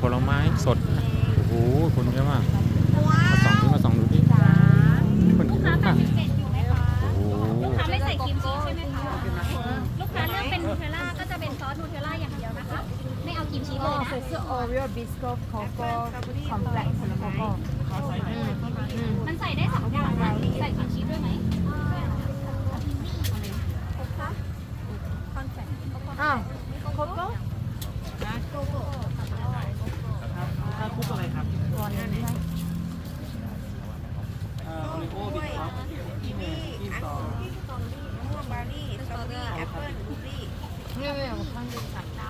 ผลไม้สดนะโอ้โหคนเยอะมากมาส่องดูมาส่องดูดิคนลูกเยค้าอะปมากฏิเสธอยู่ไหมคะโอ้โหลูกค้าไม่ใส่ครีมชีสใช่ไหมคะลูกค้าเลือกเป็นนูเทลล่าก็จะเป็นซอสนูเทลล่าอย่างเดียวนะคะ ไม่เอาครีมชีสเลยนะ是 Oreo biscuit cocoa complex แล้วก็มันใส่ได้สองอย่างนะใส่ครีมชีสด้วยไหม อ้าว cocoa ถ้าคุกอะไรครับ ก่อนนี้ เอ่อโอริโอ้บิสครับที่ สตอมะม่วงบารี่สตรอเบอรี่แอปเปิ้ลบลูรี่เนี่ยเนี่ยข้งหนึ่งสามเจ้า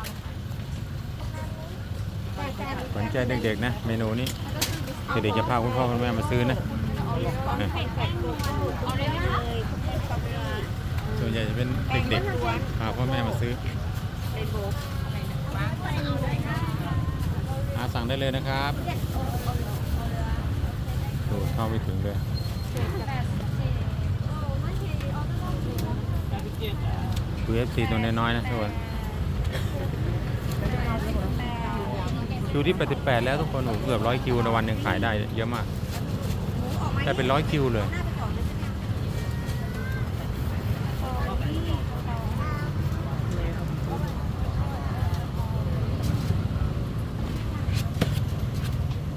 สนใจเด็กๆนะ เมนูนี้เด็กๆจะพาคุณพ่อคุณแม่มาซื้อนะส่วนใหญ่จะเป็นเด็กๆพาพ่อแม่มาซื้ออาสั่งได้เลยนะครับดูเข้าไปถึงเลย คือ FC ตัวน้อยๆนะทุกคนคิวที่ 88 แล้วทุกคนโอ้เกือบร้อยคิวในวันหนึ่งขายได้เยอะมากได้เป็นร้อยคิวเลย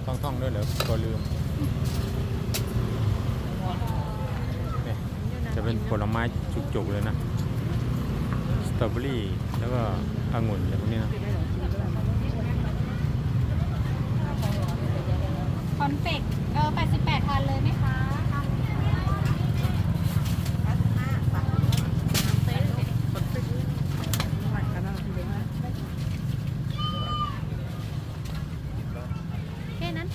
ต้องท่องด้วยเหรอตัวลืมเนี่ยจะเป็นผลไม้จุกๆเลยนะ ตรอเบอรี่ แล้วก็องุ่นอะไรพวกนี้นะคอนเฟกเออ88ทานเลยไหมคะแค่นั้น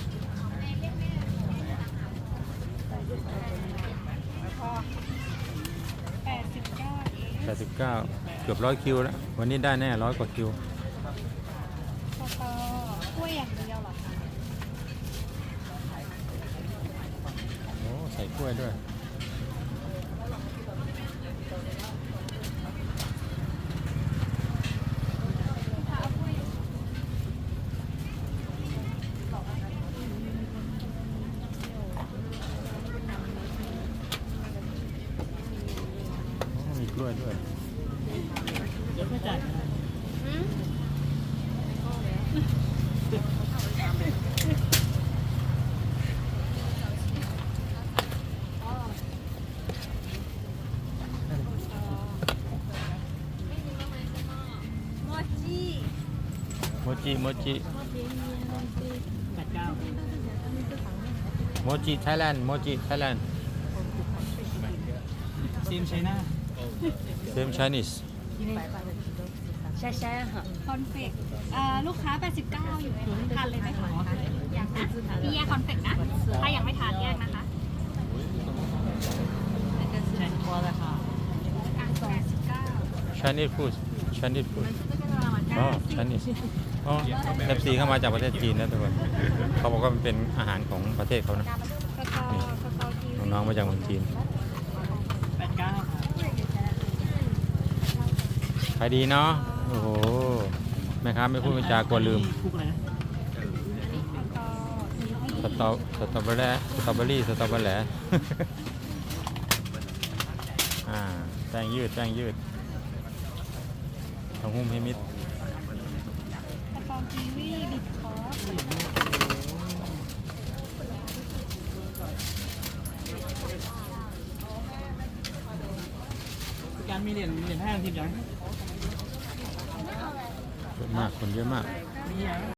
89เกือบร้อยคิวแล้ว วันนี้ได้แน่ร้อยกว่าคิวกล้วยอย่างเดียวเหรอคะโอ้ใส่กล้วยด้วยโอ้มีกล้วยด้วย เดี๋ยวไม่จ่ายโมจิโมจิโมจิแปดเก้าโมจิไทยแลนด์โมจิไทยแลนด์ซีมไชน่า same Chinese ใช่ใช่ค่ะคอนเฟกเอ่อลูกค้า 89 อยู่ไหมคะทานเลยไหมคะยังนะมีแยกคอนเฟกนะ ถ้ายังไม่ทานแยกนะคะใช่ตัวราคา89 Chinese food Chinese food อ๋อ Chinese อ๋อ FC เข้ามาจากประเทศจีนนะทุกคนเขาบอกว่ามันเป็นอาหารของประเทศเขานะสตอสตอกีน้องๆมาจากเมืองจีน แปดเก้าครับ ขายดีเนาะ โอ้โห แม่ค้าไม่พูดไม่จากลัวลืม คุกอะไรนะสตอสตรอเบอรี่สตรอเบอรี่สตรอเบอร์แหล อ่าแป้งยืดแป้งยืดต้องหุ้มให้มิดสตอกีวีบิดคอสการมีเหรียญเหรียญห้าทีมยัง เยอะมากคนเยอะมาก